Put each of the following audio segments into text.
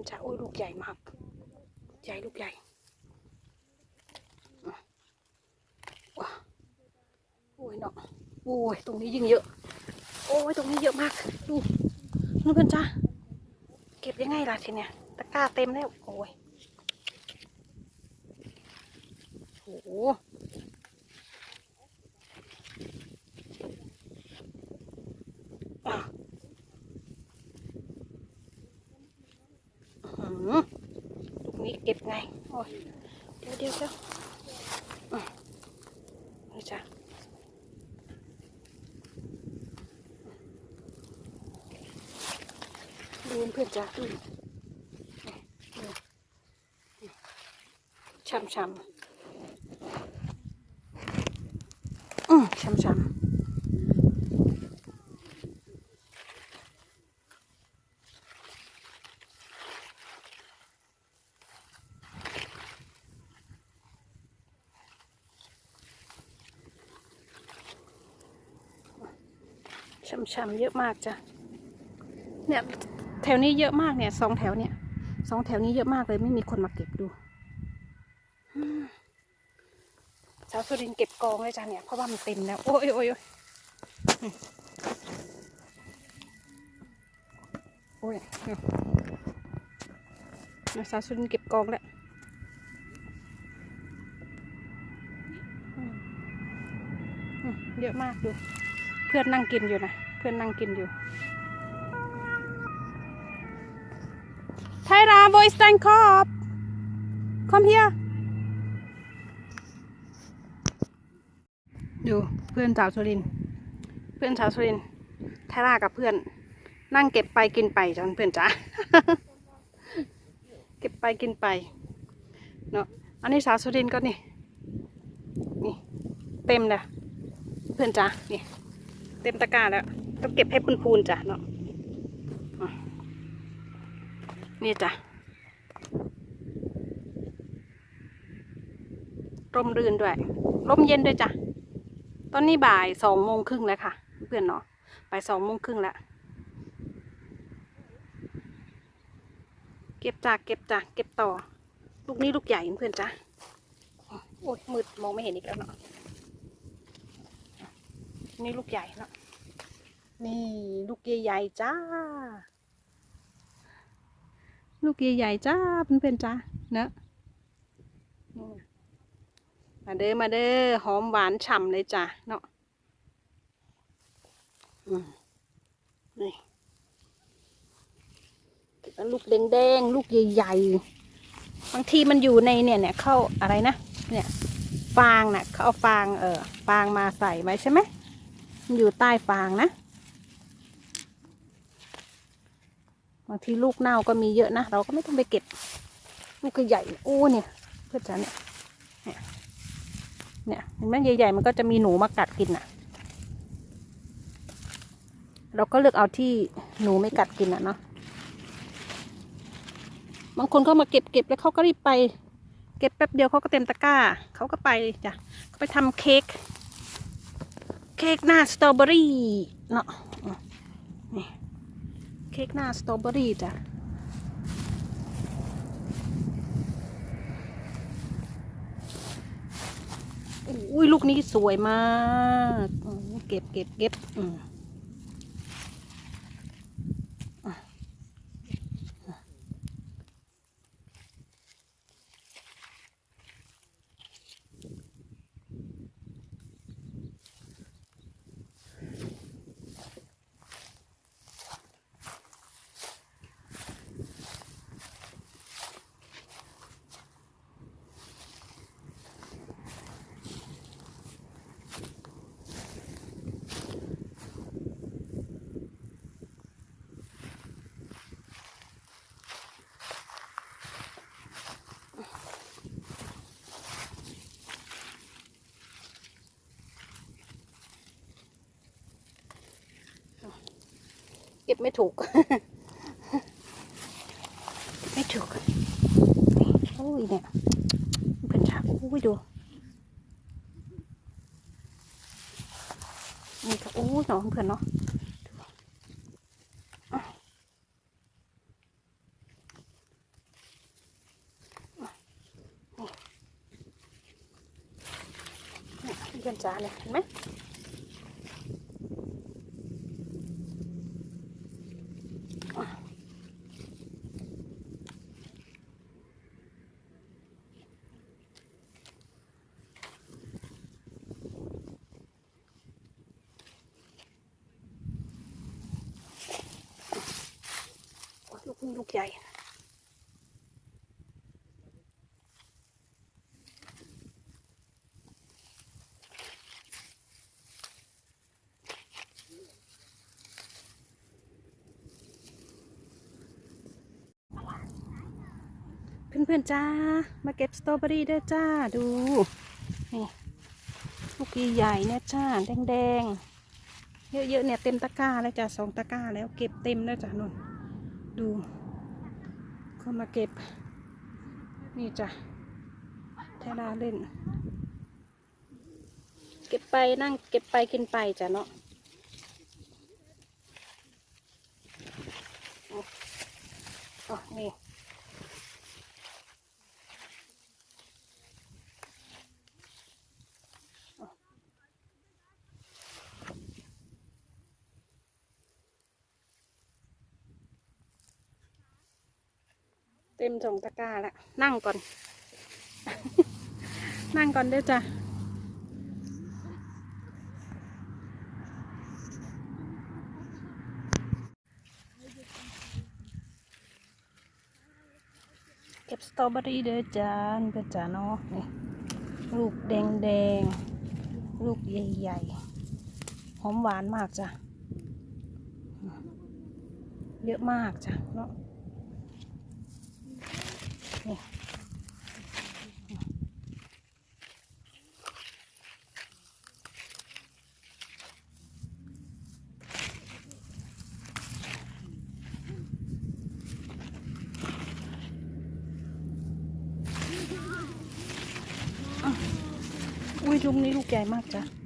อนจะโอ้ยลูกใหญ่มาก ใหญ่ลูกใหญ่ว้าโอ้ยเนาะโอ้ยตรงนี้ยิ่งเยอะ โอ้ยตรงนี้เยอะมาก ดูนู่นเพื่อนจ้าเก็บยังไงล่ะทีเนี้ยตะกร้าเต็มแล้วโอ้ยโอ้โหอะอื้อหือตรงนี้เก็บไง โอ้ยเดี๋ยวเดี๋ยวเดี๋ยวนี่จ้ะดูเพื่อนจ้ะดูช้ำช้ำอืมช้ำช้ำ ช้ำช้ำเยอะมากจ้ะเนี่ยแถวนี้เยอะมากเนี่ยสองแถวเนี่ยสองแถวนี้เยอะมากเลยไม่มีคนมาเก็บดูสาวสุรินเก็บกองเลยจ้ะเนี่ยเพราะว่ามันเต็มแล้วโอ้ยโอ้ยโอ้ยเนี่ยสาวสุรินเก็บกองแล้วเยอะมากดู เพื่อนนั่งกินอยู่นะ เพื่อนนั่งกินอยู่ Tyra, wo ist dein Korb? Komm hier. ดูเพื่อนสาวสุริน เพื่อนสาวสุรินไทรากับเพื่อน นั่งเก็บไปกินไปจ้ะเพื่อนจ๋าเก็บไปกินไปเนาะอันนี้สาวสุรินก็นี่นี่ เต็มเลยเพื่อนจ๋านี่ เต็มตะกร้าแล้ว ต้องเก็บให้พูนๆจ้ะเนาะนี่จ้ะร่มรื่นด้วย ร่มเย็นด้วยจ้ะ ตอนนี้บ่ายสองโมงครึ่งแล้วค่ะ เพื่อนเนาะบ่ายสองโมงครึ่งแล้ว เก็บจากเก็บจากเก็บต่อ ลูกนี้ลูกใหญ่เพื่อนจ้ะ โอ้ยมืดมองไม่เห็นอีกแล้วเนาะ นี่ลูกใหญ่เนาะนี่ลูกใหญ่ๆจ้า ลูกใหญ่ๆจ้าเพื่อนๆจ้าเนอะนี่มาเด้อมาเด้อหอมหวานฉ่ำเลยจ้ะเนาะอืมนี่แล้วลูกแดงๆลูกใหญ่ๆบางทีมันอยู่ในเนี่ยเนี่ยเข้าอะไรนะเนี่ยฟางน่ะเขาเอาฟางเออฟางมาใส่ไว้ใช่ไหมมัน อยู่ใต้ฟางนะ บางทีลูกเน่าก็มีเยอะนะ เราก็ไม่ต้องไปเก็บ ลูกใหญ่โอ้เนี่ย เพื่อนจ๋าเนี่ยเนี่ยเนี่ยเห็นไหมใหญ่ๆมันก็จะมีหนูมากัดกินน่ะ เราก็เลือกเอาที่หนูไม่กัดกินน่ะเนาะบางคนเขามาเก็บเก็บแล้วเขาก็รีบไป เก็บแป๊บเดียวเขาก็เต็มตะกร้าเขาก็ไปจ้ะเขาไปทำเค้ก เค้กหน้าสตรอเบอรี่เนาะนี่เค้กหน้าสตรอเบอรี่จ้ะอุ้ยลูกนี้สวยมาก เก็บเก็บเก็บอืม ก็บไม่ถูก ไม่ถูกโอ้ยเนี่ยเป็นชาโอ้ยดูนี่ก็โอ้ยเนอะเพื่อนเนาะเพื่อนจ้าเนี่ยเห็นไหม ลูกใหญ่เพื่อนๆจ้า มาเก็บสตรอเบอรี่ได้จ้าดู นี่ลูกใหญ่เนี่ยจ้า แดงๆ เยอะๆเนี่ยเต็มตะกร้าแล้วจ้าสองตะกร้าแล้วเก็บเต็มแล้วจ้านนดู เขามาเก็บ นี่จ้ะเทลาเล่น เก็บไปนั่งเก็บไปกินไปจ้ะเนาะอ๋อนี่ เต็มสองตะกร้าแล้วนั่งก่อน นั่งก่อนเด้อจ้ะเก็บสตรอเบอรี่เด้อจ้านเด้อจ้าเนาะนี่ลูกแดงแดงลูกใหญ่ๆหอมหวานมากจ้ะเยอะมากจ้ะเนาะ นี่อุ้ยลูกนี้ลูกใหญ่มากจ้ะ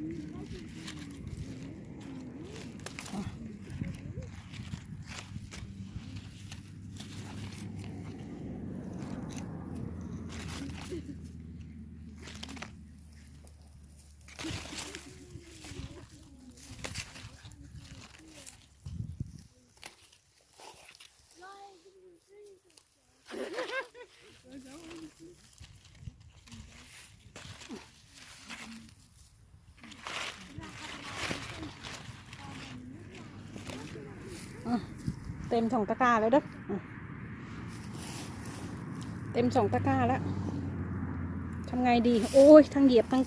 เต็มสองตะกร้าแล้วเด้อเต็มสองตะกร้าแล้วทำไงดี โอ้ยทั้งเหยียบทั้ง